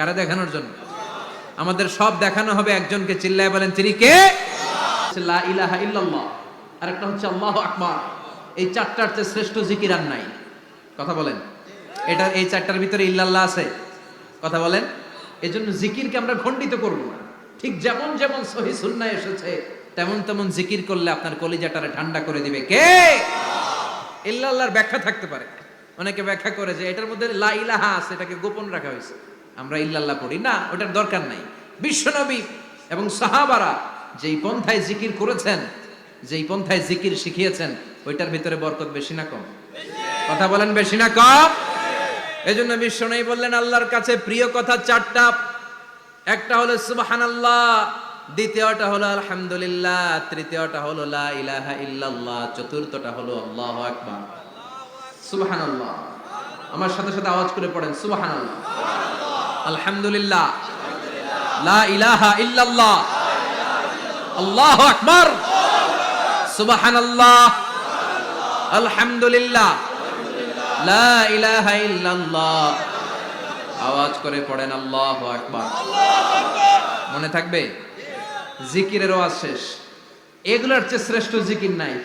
কারা দেখানোর জন্য? আমাদের সব দেখানো হবে, একজনকে চিল্লায় বলেন, তিনি কে? হচ্ছে আল্লাহ এই চারটার চেয়ে শ্রেষ্ঠ জিকির আর নাই। কথা বলেন। এই চারটার ভিতরে ইল্লাল্লাহ আছে। কথা বলেন। এই জন্য জিকিরকে আমরা খণ্ডিত করব ঠিক যেমন যেমন সহি সুন্নাহ এসেছে, তেমন তেমন জিকির করলে আপনার কলিজাটারে ঠান্ডা করে দিবে। কে? ইল্লাল্লাহর ব্যাখ্যা থাকতে পারে। অনেকে ব্যাখ্যা করে যে এটার মধ্যে লা ইলাহা আছে, এটাকে গোপন রাখা হয়েছে। আমরা ইল্লাল্লাহ পড়ি। না, ওটার দরকার নাই। বিশ্বনবী এবং সাহাবারা যেই পন্থায় জিকির করেছেন, যেই পন্থায় জিকির শিখিয়েছেন, ওইটার ভিতরে বরকত বেশি না কম? কথা বলেন বেশি না কম? এজন্য বিশ্বনবী বললেন, আল্লাহর কাছে প্রিয় কথা চারটা। একটা হলো সুবহানাল্লাহ, দ্বিতীয়টা হলো আলহামদুলিল্লাহ, তৃতীয়টা হলো লা ইলাহা ইল্লাল্লাহ, চতুর্থটা হলো আল্লাহু আকবার। সুবহানাল্লাহ। আমার সাথে সাথে আওয়াজ করে পড়েন, সুবহানাল্লাহ। আলহামদুলিল্লাহ। লা ইলাহা ইল্লাল্লাহ। আল্লাহু আকবার। সুবহানাল্লাহ। আলহামদুলিল্লাহ। লা ইলাহা ইল্লাল্লাহ। আওয়াজ করে পড়েন আল্লাহু আকবার। মনে থাকবে? জিকিরের ওয়াজ শেষ। এগুলোর চেয়ে শ্রেষ্ঠ জিকির নাই।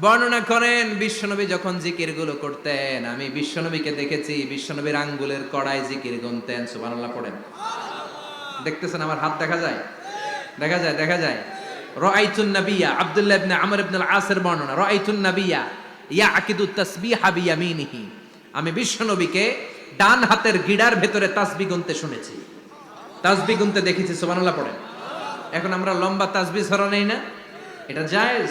বর্ণনা করেন, বিশ্বনবী যখন জিকিরগুলো করতেন, আমি বিশ্বনবীকে দেখেছি, বিশ্বনবীর আঙ্গুলের কড়ায় জিকির গুনতেন, সুবহানাল্লাহ পড়েন। দেখতেছেন আমার হাত দেখা যায়? দেখা যায় দেখা যায়। রাআইতুন নাবিয়া, আব্দুল্লাহ ইবনে আমর ইবনুল আসের বর্ণনা, রাআইতুন নাবিয়া, ইয়াকিদু তাসবিহা বিয়ামিনিহি। আমি বিশ্বনবীকে ডান হাতের গিড়ার ভেতরে তাসবিহ গুনতে শুনেছি। তাসবিহ গুনতে দেখেছি, সুবহানাল্লাহ পড়েন। এখন আমরা লম্বা তাসবি ছড়া নেই না। এটা জায়েজ।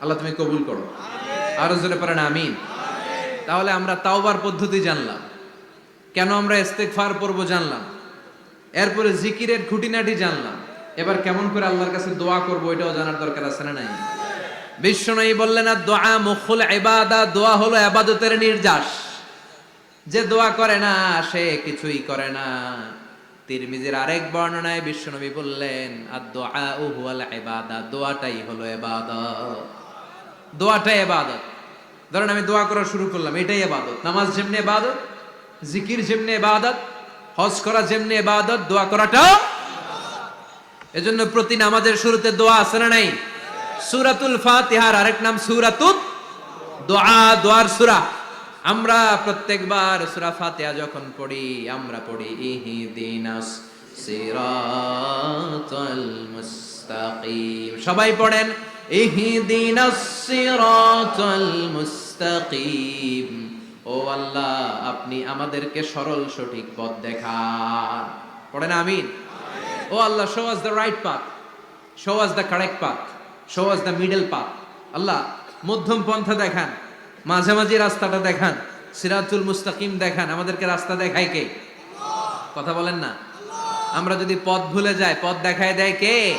আল্লাহ তুমি কবুল করো। আরও জোরে পারেন আমিন। তাহলে আমরা তাওবার পদ্ধতি জানলাম। কেন আমরা ইস্তেগফার পড়ব জানলাম? এরপরে জিকিরের খুঁটিনাটি জানলাম। এবার কেমন করে আল্লাহর কাছে দোয়া করব এটাও জানার দরকার আছে না নাই? বিশ্বনয়ী বললেন আর দোয়া মুখুল ইবাদা দোয়া হলো ইবাদতের নির্যাস। যে দোয়া করে না, সে কিছুই করে না। তিরমিজির আরেক বর্ণনায় বিশ্বনবী বললেন আর দোয়া হুয়াল ইবাদা দোয়াটাই হলো ইবাদত। দোয়াটাই ইবাদত। ধরেন আমি দোয়া করা শুরু করলাম, এটাই ইবাদত। নামাজ যেমনি ইবাদত, জিকির যেমনি ইবাদত, হজ করা যেমনি ইবাদত, দোয়া করাটাও এজন্য প্রতি নামাজের শুরুতে দোয়া আছে না নাই? সূরাতুল ফাতিহার আরেক নাম সূরাতুত দোয়া, দোয়ার সূরা। আমরা প্রত্যেকবার সূরা ফাতিহা যখন পড়ি, আমরা পড়ি, ইহদিনাস সিরাতাল মুস্তাকিম। সবাই পড়েন সিরাতাল মুস্তাকিম ও আল্লাহ আপনি আমাদেরকে সরল সঠিক পথ দেখান। পড়েন আমিন? O Allah show us the right path show us the correct path show us the middle path আল্লাহ মধ্যম পন্থা দেখান। মাঝামাঝি রাস্তাটা দেখান। সিরাজুল মুস্তাকিম দেখান। আমাদেরকে রাস্তা দেখায় কে? কথা বলেন না? আমরা যদি পথ ভুলে যাই পথ দেখায় দেয় কে?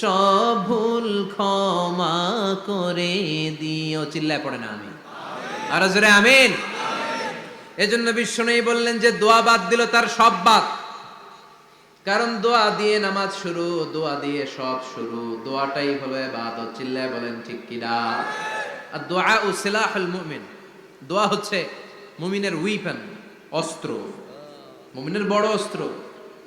সব ভুল ক্ষমা করে দিও। চিল্লায় পড়ে না আমি আর জোরে আমিন। এজন্য বিশ্ব নেই বললেন যে দোয়া বাদ দিল তার সব বাদ। কারণ দোয়া দিয়ে নামাজ শুরু, দোয়া দিয়ে সব শুরু। দোয়াটাই হলো এবাদত চিল্লায় বলেন ঠিক কিনা আর দোয়া ও সিলাহুল মুমিন। দোয়া হচ্ছে মুমিনের উইপেন অস্ত্র। মুমিনের বড় অস্ত্র।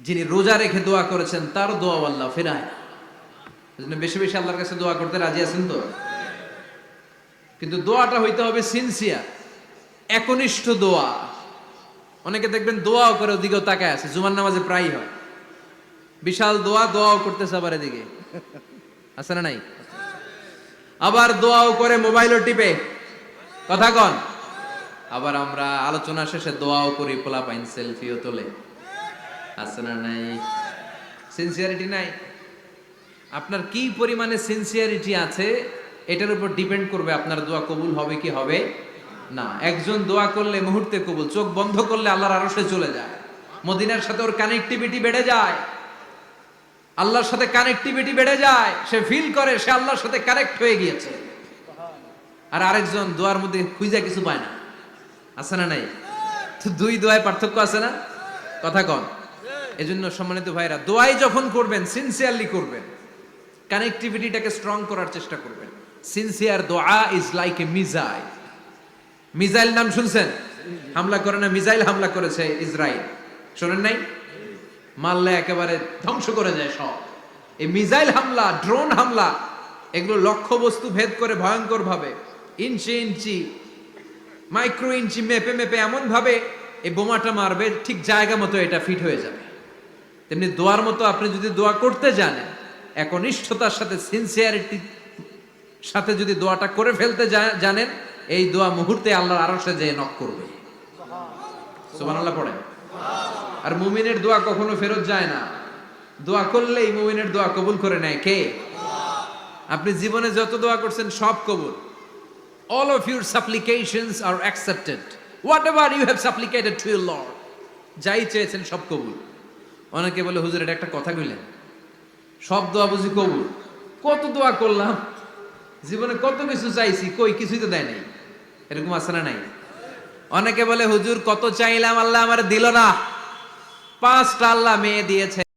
যিনি রোজা রেখে দোয়া করেছেন, তার দোয়া আল্লাহ ফেরায় না এজন্য বেশি বেশি আল্লাহর কাছে দোয়া করতে রাজি আছেন তো? কিন্তু দোয়াটা হইতে হবে সিনসিয়ার একনিষ্ঠ দোয়া। অনেকে দেখবেন দোয়াও করে, ওদিকেও তাকায় আছে, জুমার নামাজে প্রায় হয়। বিশাল দোয়া, দোয়াও করতেছে আবার এদিকে। আছে না নাই? আবার দোয়াও করে, মোবাইলও টিপে। কথা কন। আবার আমরা আলোচনা শেষে দোয়াও করি পোলা পাইন সেলফিও তোলে। আছে না নাই? সিনসিয়ারিটি নাই? আপনার কি পরিমাণে সিনসিয়ারিটি আছে, এটার উপর ডিপেন্ড করবে আপনার দোয়া কবুল হবে কি হবে না। একজন দোয়া করলে মুহূর্তে কবুল, চোখ বন্ধ করলে আল্লাহর আরশে চলে যায়। মদিনার সাথে ওর কানেক্টিভিটি বেড়ে যায়। আল্লাহর সাথে কানেক্টিভিটি বেড়ে যায়, সে ফিল করে, সে আল্লাহর সাথে কানেক্ট হয়ে গিয়েছে। আর আরেকজন দোয়ার মধ্যে খুঁজে কিছু পায় না। আছে না নাই? দুই দোয়ায় পার্থক্য আছে না? কথা কন। এজন্য সম্মানিত ভাইরা দোয়াই যখন করবেন সিনসিয়ারলি করবেন। কানেক্টিভিটিটাকে স্ট্রং করার চেষ্টা করবেন। সিনসিয়ার দোয়া is like a missile missile নাম শুনছেন? হামলা করে না মিজাইল হামলা করেছে ইসরায়েল। শোনেন নাই? মারলে একেবারে ধ্বংস করে যায় সব। এই মিজাইল হামলা ড্রোন হামলা, এগুলো লক্ষ্য বস্তু ভেদ করে ভয়ঙ্কর ভাবে ইঞ্চি ইঞ্চি মাইক্রো ইঞ্চি মেপে মেপে এমন ভাবে এই বোমাটা মারবে, ঠিক জায়গা মতো এটা ফিট হয়ে যাবে। তেমনি দোয়ার মতো আপনি যদি দোয়া করতে জানেন একনিষ্ঠতার সাথে সিনসিয়ারিটি সাথে যদি দোয়াটা করে ফেলতে জানেন, এই দোয়া মুহূর্তে আল্লাহর আরশে যেয়ে নক করবে। সুবহানাল্লাহ পড়েন। আর মুমিনের দোয়া কখনো ফেরত যায় না। দোয়া করলেই মুমিনের দোয়া কবুল করে নেয় কে? আপনি জীবনে যত দোয়া করছেন সব কবুল। All of your supplications are accepted. Whatever you have supplicated to your lord, যাই চেয়েছেন সব কবুল। অনেকে বলে, হুজুর, এটা একটা কথা কইলেন। সব দোয়া বুঝি কবুল। কত দোয়া করলাম, জীবনে কত কিছু চাইছি, কই কিছুই তো দেয় নাই। এরকম আছে না নাই? অনেকে বলে, হুজুর, কত চাইলাম, আল্লাহ আমার দিল না। পাঁচটা আল্লাহ মেয়ে দিয়েছে।